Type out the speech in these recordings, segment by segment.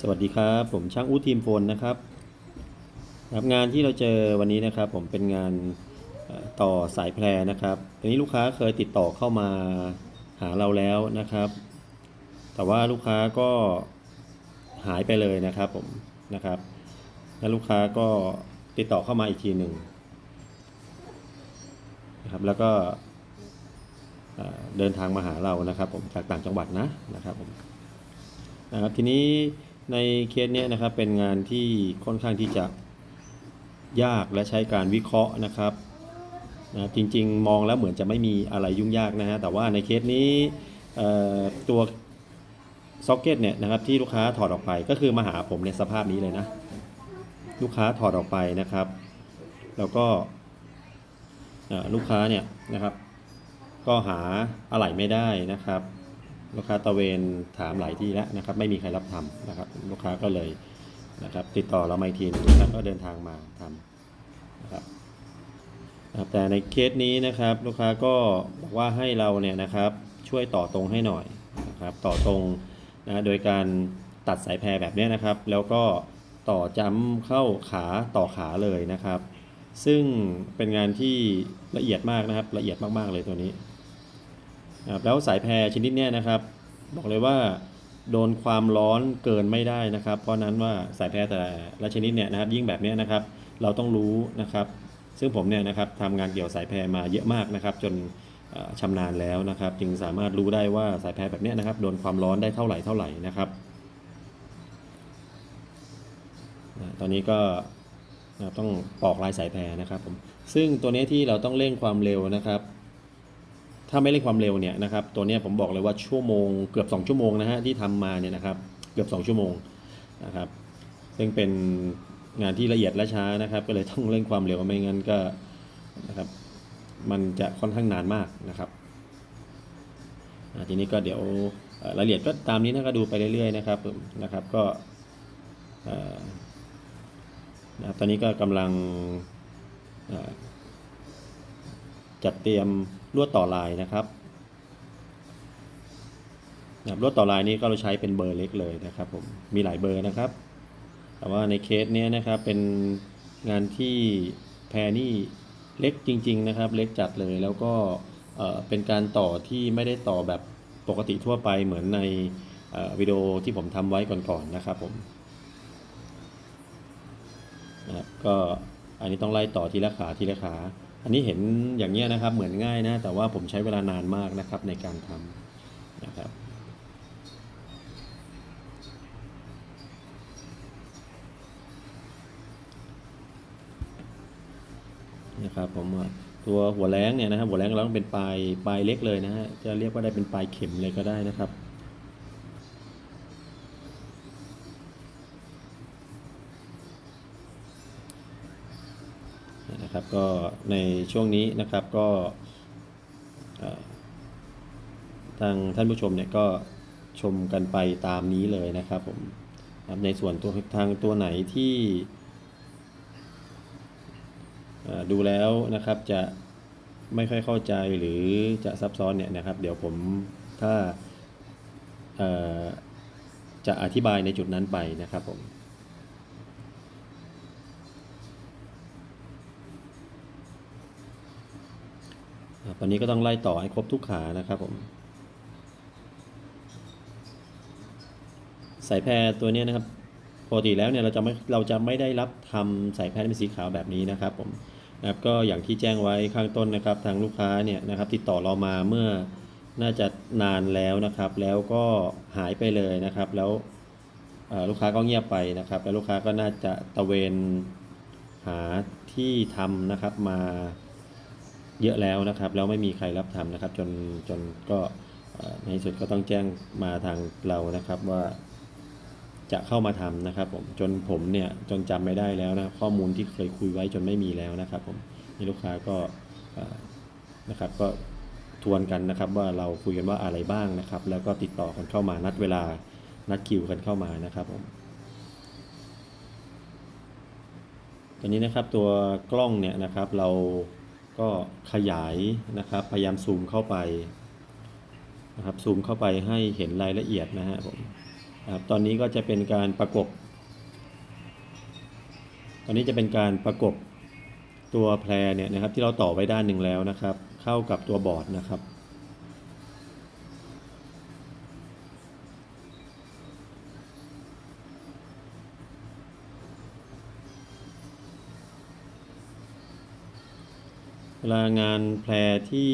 สวัสดีครับ ผมช่างอู้ทีมโฟนนะครับครับ งานที่เราเจอวันนี้นะครับ ผมเป็นงานต่อสายแพรนะครับทีนี้ลูกค้าเคยติดต่อเข้ามาหาเราแล้วนะครับ แต่ว่าลูกค้าก็หายไปเลยนะครับผมนะครับแล้วลูกค้าก็ติดต่อเข้ามาอีกทีหนึ่งนะครับแล้วก็เดินทางมาหาเรานะครับ ผมจากต่างจังหวัดนะนะครับผม นะครับทีนี้ในเคสเนี้ยนะครับเป็นงานที่ค่อนข้างที่จะยากและใช้การวิเคราะห์นะครับนะจริงๆ มองแล้วเหมือนจะไม่มีอะไรยุ่งยากนะฮะแต่ว่าในเคสนี้ตัวซ็อกเก็ตเนี่ยนะครับที่ลูกค้าถอดออกไปก็คือมาหาผมในสภาพนี้เลยนะ ลูกค้าถอดออกไปนะครับ แล้วก็ลูกค้าเนี่ยนะครับ ก็หาอะไหล่ไม่ได้นะครับ ลูกค้าตะเวนถามหลายที่แล้วนะครับ ไม่มีใครรับทำนะครับ ลูกค้าก็เลยนะครับ ติดต่อเราไมาอีกทีนึงนะครับก็เดินทางมาทำนะครับแต่ในเคสนี้นะครับ ลูกค้าก็บอกว่าให้เราเนี่ยนะครับช่วยต่อตรงให้หน่อยนะครับ ต่อตรงนะโดยการตัดสายแพรแบบนี้นะครับ แล้วก็ต่อจ้ำเข้าขาต่อขาเลยนะครับ ซึ่งเป็นงานที่ละเอียดมากนะครับ ละเอียดมากๆเลยตัวนี้ แล้วสายแพรชนิดนี้นะครับ บอกเลยว่าโดนความร้อนเกินไม่ได้นะครับ เพราะนั้นว่าสายแพรแต่ละชนิดเนี่ยนะครับ ยิ่งแบบนี้นะครับ เราต้องรู้นะครับ ซึ่งผมเนี่ยนะครับทำงานเกี่ยวสายแพรมาเยอะมากนะครับ จนเอ่อชำนาญแล้วนะครับ จึงสามารถรู้ได้ว่าสายแพรแบบนี้นะครับ โดนความร้อนได้เท่าไหร่เท่าไหร่นะครับตอนนี้ก็ต้องปอกลายสายแพรนะครับผมซึ่งตัวนี้ที่เราต้องเร่งความเร็วนะครับ ถ้าไม่เร่งความเร็วเนี่ยนะครับตัวนี้ผมบอกเลยว่าชั่วโมงเกือบ 2 ชั่วโมงนะฮะที่ทำมาเนี่ยนะครับเกือบ 2 ชั่วโมงนะครับซึ่งเป็นงานที่ละเอียดและช้านะครับ ก็เลยต้องเร่งความเร็วไม่งั้นก็นะครับมันจะค่อนข้างนานมากนะครับทีนี้ก็เดี๋ยวรายละเอียดก็ตามนี้นะก็ดูไปเรื่อยๆนะครับนะครับก็นะครับตอนนี้ก็กำลังจัดเตรียม ลวดต่อลายนะครับนะครับลวดต่อลายนี้ก็เราใช้เป็นเบอร์เล็กเลยนะครับผมมีหลายเบอร์นะครับ แต่ว่าในเคสเนี้ยนะครับเป็นงานที่แพรนี่เล็กจริง ๆ นะครับ เล็กจัดเลยแล้วก็เป็นการต่อที่ไม่ได้ต่อแบบปกติทั่วไปเหมือนในวิดีโอที่ผมทำไว้ก่อนๆนะครับผมนะครับก็อันนี้ต้องไล่ต่อทีละขาทีละขา อันนี้เห็นอย่างเงี้ยนะครับเหมือนง่ายนะ แต่ว่าผมใช้เวลานานมากนะครับในการทำนะครับนะครับผมว่าตัวหัวแรงเนี่ยนะครับหัวแรงเราต้องเป็นปลายปลายเล็กเลยนะฮะจะเรียกว่าได้เป็นปลายเข็มเลยก็ได้นะครับ นะครับก็ในช่วงนี้นะครับก็ทางท่านผู้ชมเนี่ยก็ชมกันไปตามนี้เลยนะครับผมในส่วนตัวทางตัวไหนที่ดูแล้วนะครับจะไม่ค่อยเข้าใจหรือจะซับซ้อนเนี่ยนะครับ เดี๋ยวผมถ้าจะอธิบายในจุดนั้นไปนะครับผม อ่าตอนนี้ก็ต้องไล่ต่อให้ครบทุกขานะครับผมสายแพรตัวนี้นะครับปกติแล้วเนี่ยเราจะไม่เราจะไม่ได้รับทำสายแพรเป็นสีขาวแบบนี้นะครับผมนะครับก็อย่างที่แจ้งไว้ข้างต้นนะครับ ทางลูกค้าเนี่ยนะครับติดต่อเรามาเมื่อน่าจะนานแล้วนะครับ แล้วก็หายไปเลยนะครับ แล้วลูกค้าก็เงียบไปนะครับ แล้วลูกค้าก็น่าจะตะเวนหาที่ทำนะครับมา เยอะแล้วนะครับแล้วไม่มีใครรับทำนะครับ จนจนก็ในที่สุดก็ต้องแจ้งมาทางเรานะครับว่าจะเข้ามาทำนะครับผมจนผมเนี่ยจนจำไม่ได้แล้วนะข้อมูลที่เคยคุยไว้จนไม่มีแล้วนะครับผมนี่ลูกค้าก็นะครับก็ทวนกันนะครับว่าเราคุยกันว่าอะไรบ้างนะครับ แล้วก็ติดต่อกันเข้ามานัดเวลานัดคิวกันเข้ามานะครับผมตอนนี้นะครับตัวกล้องเนี่ยนะครับเรา ก็ขยายนะครับ พยายามซูมเข้าไปนะครับซูมเข้าไปให้เห็นรายละเอียดนะฮะผมนะครับตอนนี้ก็จะเป็นการประกบ ตอนนี้จะเป็นการประกบตัวแพรเนี่ยนะครับที่เราต่อไว้ด้านหนึ่งแล้วนะครับ เข้ากับตัวบอร์ดนะครับ เวลางานแพรที่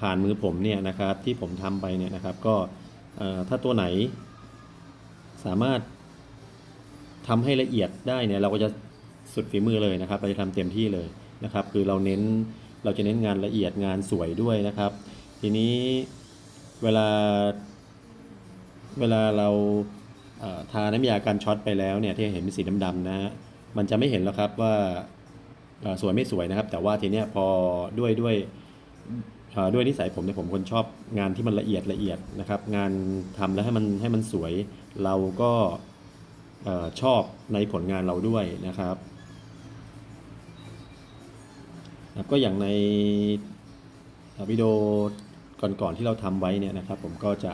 ผ่านมือผมเนี่ยนะครับที่ผมทำไปเนี่ยนะครับก็ถ้าตัวไหนสามารถทำให้ละเอียดได้เนี่ยเราก็จะสุดฝีมือเลยนะครับเราจะทำเต็มที่เลยนะครับ คือเราเน้นเราจะเน้นงานละเอียดงานสวยด้วยนะครับ ทีนี้เวลาเวลาเราทาน้ำยากันช็อตไปแล้วเนี่ยที่เห็นเป็นสีดำๆนะฮะมันจะไม่เห็นแล้วครับว่า สวยไม่สวยนะครับ แต่ว่าทีเนี้ยพอด้วยด้วยด้วยนิสัยผมเนี่ยผมคนชอบงานที่มันละเอียดละเอียดนะครับ งานทำแล้วให้มันให้มันสวย เราก็ชอบในผลงานเราด้วยนะครับก็อย่างในวิดีโอก่อนๆที่เราทำไว้เนี่ยนะครับ ผมก็จะ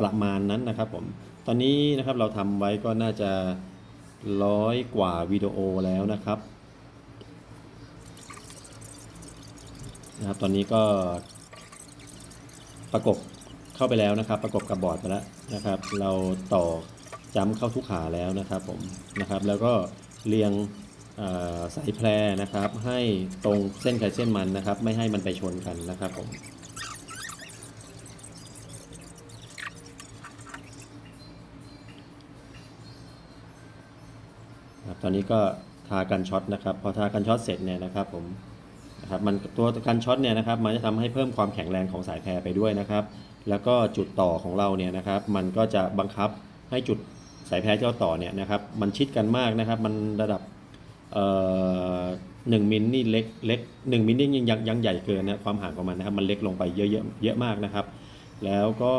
ประมาณนั้นนะครับผมตอนนี้นะครับเราทำไว้ก็น่าจะร้อยกว่าวิดีโอแล้วนะครับ นะครับ ตอนนี้ก็ประกบเข้าไปแล้วนะครับ ประกบกับบอร์ดไปแล้วนะครับ เราต่อจ้ำเข้าทุกขาแล้วนะครับผมนะครับ แล้วก็เรียงสายแพรนะครับ ให้ตรงเส้นใครเส้นมันนะครับ ไม่ให้มันไปชนกันนะครับผมตอนนี้ก็ทากันช็อตนะครับ พอทากันช็อตเสร็จเนี่ยนะครับผม นะครับมันตัวการช็อตเนี่ยนะครับมันจะทำให้เพิ่มความแข็งแรงของสายแพรไปด้วยนะครับ แล้วก็จุดต่อของเราเนี่ยนะครับ มันก็จะบังคับให้จุดสายแพรที่เราต่อเนี่ยนะครับ มันชิดกันมากนะครับ มันระดับเอ่อหนึ่งมิลนี่เล็กเล็กหนึ่งมิลนี่ยังยังยังใหญ่เกินนะความห่างของมันนะครับ มันเล็กลงไปเยอะเยอะเยอะมากนะครับ แล้วก็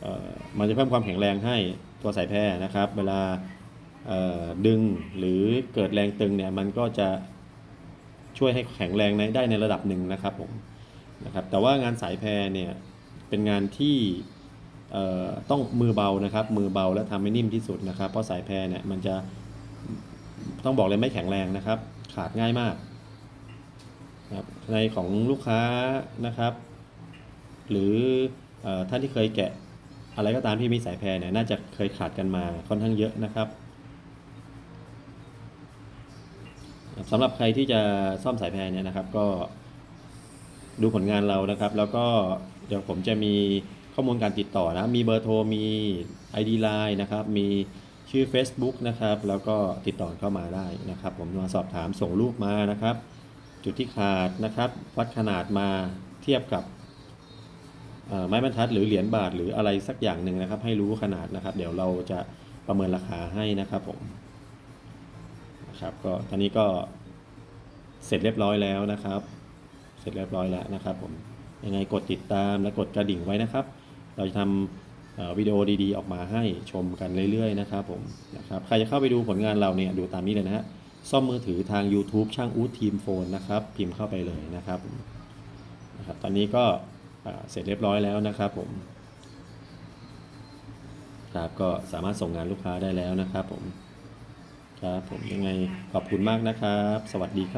เอ่อมันจะเพิ่มความแข็งแรงให้ตัวสายแพรนะครับ เวลาเอ่อดึงหรือเกิดแรงตึงเนี่ยมันก็จะ ช่วยให้แข็งแรงในได้ในระดับหนึ่งนะครับผมนะครับแต่ว่างานสายแพรเนี่ยเป็นงานที่เอ่อต้องมือเบานะครับ มือเบาและทำให้นิ่มที่สุดนะครับ เพราะสายแพรเนี่ยมันจะต้องบอกเลยไม่แข็งแรงนะครับ ขาดง่ายมากนะครับในของลูกค้านะครับ หรือเออท่านที่เคยแกะอะไรก็ตามที่มีสายแพรเนี่ยน่าจะเคยขาดกันมาค่อนข้างเยอะนะครับ สำหรับใครที่จะซ่อมสายแพรเนี่ยนะครับ ก็ดูผลงานเรานะครับ แล้วก็เดี๋ยวผมจะมีข้อมูลการติดต่อนะ มีเบอร์โทร มี ID Line นะครับ มีชื่อ Facebook นะครับ แล้วก็ติดต่อเข้ามาได้นะครับ ผมมาสอบถามส่งรูปมานะครับ จุดที่ขาดนะครับ วัดขนาดมาเทียบกับไม้บรรทัดหรือเหรียญบาทหรืออะไรสักอย่างหนึ่งนะครับ ให้รู้ขนาดนะครับ เดี๋ยวเราจะประเมินราคาให้นะครับผม นะครับก็ตอนนี้ก็เสร็จเรียบร้อยแล้วนะครับ เสร็จเรียบร้อยแล้วนะครับผมยังไงกดติดตามและกดกระดิ่งไว้นะครับ เราจะทำวิดีโอดีๆ ออกมาให้ชมกันเรื่อยๆนะครับผมนะครับใครจะเข้าไปดูผลงานเราเนี่ยดูตามนี้เลยนะฮะซ่อมมือถือทาง YouTube ช่างอู๊ดทีมโฟนนะครับพิมพ์เข้าไปเลยนะครับนะครับ ตอนนี้ก็เสร็จเรียบร้อยแล้วนะครับผมครับก็สามารถส่งงานลูกค้าได้แล้วนะครับผม ครับผมยังไงขอบคุณมากนะครับ สวัสดีครับ